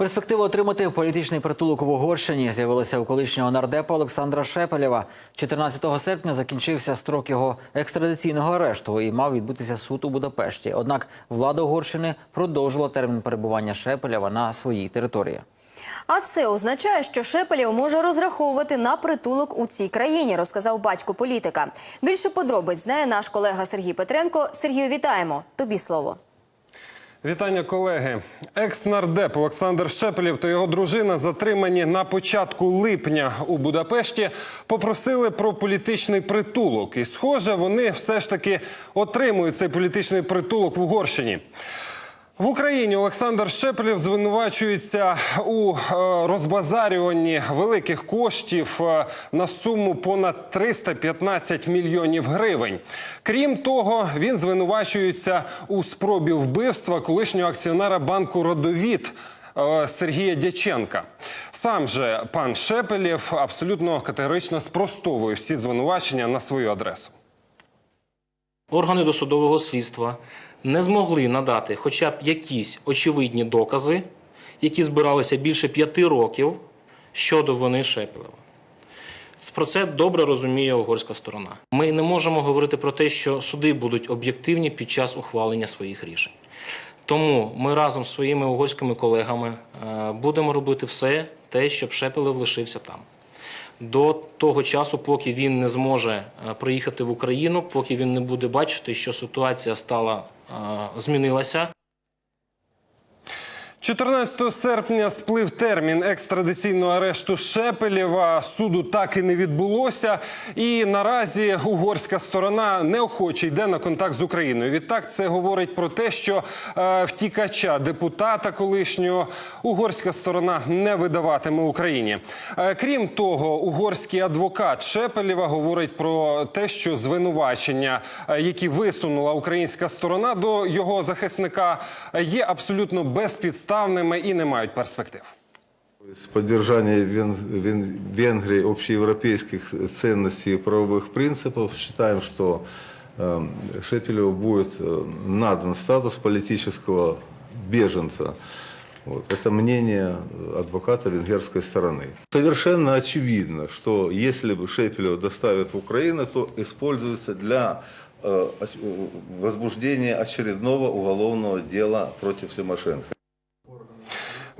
Перспектива отримати політичний притулок в Угорщині з'явилася у колишнього нардепа Олександра Шепелєва. 14 серпня закінчився строк його екстрадиційного арешту і мав відбутися суд у Будапешті. Однак влада Угорщини продовжила термін перебування Шепелєва на своїй території. А це означає, що Шепелєв може розраховувати на притулок у цій країні, розказав батько політика. Більше подробиць знає наш колега Сергій Петренко. Сергію, вітаємо. Тобі слово. Вітання, колеги. Екс-нардеп Олександр Шепелів та його дружина, затримані на початку липня у Будапешті, попросили про політичний притулок. І, схоже, вони все ж таки отримують цей політичний притулок в Угорщині. В Україні Олександр Шепелєв звинувачується у е, розбазарюванні великих коштів е, на суму понад 315 мільйонів гривень. Крім того, він звинувачується у спробі вбивства колишнього акціонера банку Родовід. е, Сергія Дяченка. Сам же пан Шепелєв абсолютно категорично спростовує всі звинувачення на свою адресу. Органи досудового слідства не змогли надати хоча б якісь очевидні докази, які збиралися більше п'яти років щодо вини Шепелева. Про це добре розуміє угорська сторона. Ми не можемо говорити про те, що суди будуть об'єктивні під час ухвалення своїх рішень. Тому ми разом з своїми угорськими колегами е, будемо робити все те, щоб Шепелев лишився там. До того часу, поки він не зможе е, приїхати в Україну, поки він не буде бачити, що ситуація стала е, змінилася. 14 серпня сплив термін екстрадиційного арешту Шепелєва. Суду так і не відбулося. І наразі угорська сторона неохоче йде на контакт з Україною. Відтак це говорить про те, що е, втікача депутата колишнього угорська сторона не видаватиме Україні. Е, крім того, угорський адвокат Шепелєва говорить про те, що звинувачення, е, які висунула українська сторона до його захисника, е, є абсолютно безпідставними і не мають перспектив. С поддержания Вен- Вен- Венгрии общеевропейских ценностей и правовых принципов считаем, что э, Шепелеву будет э, надан статус политического беженца. Вот. Это мнение адвоката венгерской стороны. Совершенно очевидно, что если бы Шепелева доставят в Украину, то используется для э, ос- э, возбуждения очередного уголовного дела против Тимошенко.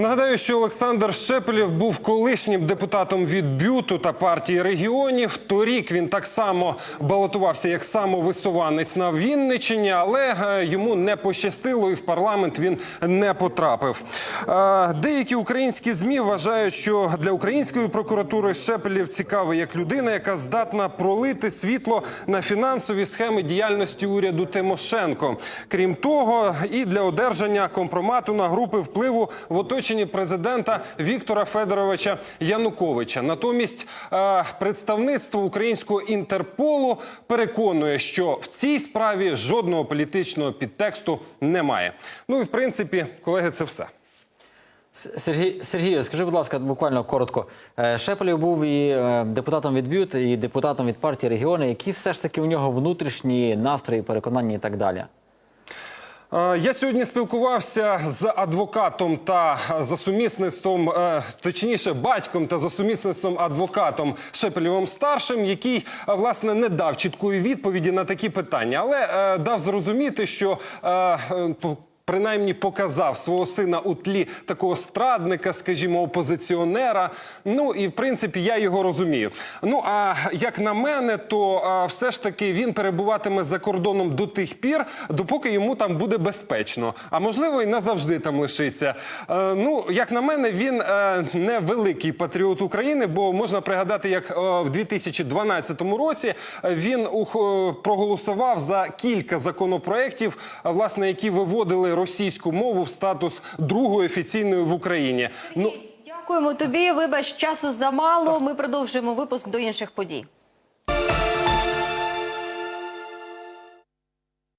Нагадаю, що Олександр Шепелєв був колишнім депутатом від бюту та партії регіонів. Торік він так само балотувався як самовисуванець на Вінниччині, але е, йому не пощастило, і в парламент він не потрапив. Е, Деякі українські змі вважають, що для української прокуратури Шепелєв цікавий як людина, яка здатна пролити світло на фінансові схеми діяльності уряду Тимошенко. Крім того, і для одержання компромату на групи впливу в оточенні президента Віктора Федоровича Януковича. Натомість е, представництво українського інтерполу переконує, що в цій справі жодного політичного підтексту немає. Ну і в принципі, колеги, це все. Сергій Сергію, скажи, будь ласка, буквально коротко. Е, Шепелєв був і е, депутатом від БЮТ, і депутатом від партії регіони. Які все ж таки у нього внутрішні настрої, переконання і так далі? Е, Я сьогодні спілкувався з адвокатом та за сумісництвом, е, точніше, батьком та за сумісництвом адвокатом Шепелєвим старшим, який е, власне не дав чіткої відповіді на такі питання, але дав зрозуміти, що принаймні показав свого сина у тлі такого страдника, скажімо, опозиціонера. Ну і в принципі я його розумію. Ну а як на мене, то а, все ж таки він перебуватиме за кордоном до тих пір, допоки йому там буде безпечно. А можливо, і назавжди там лишиться. Е, ну, як на мене, він е, не великий патріот України, бо можна пригадати, як е, в 2012 році він ух- е, проголосував за кілька законопроєктів, власне, які виводили російську мову в статус другої офіційної в Україні. Ну Дякуємо тобі. Вибач, часу замало. Ми продовжуємо випуск до інших подій.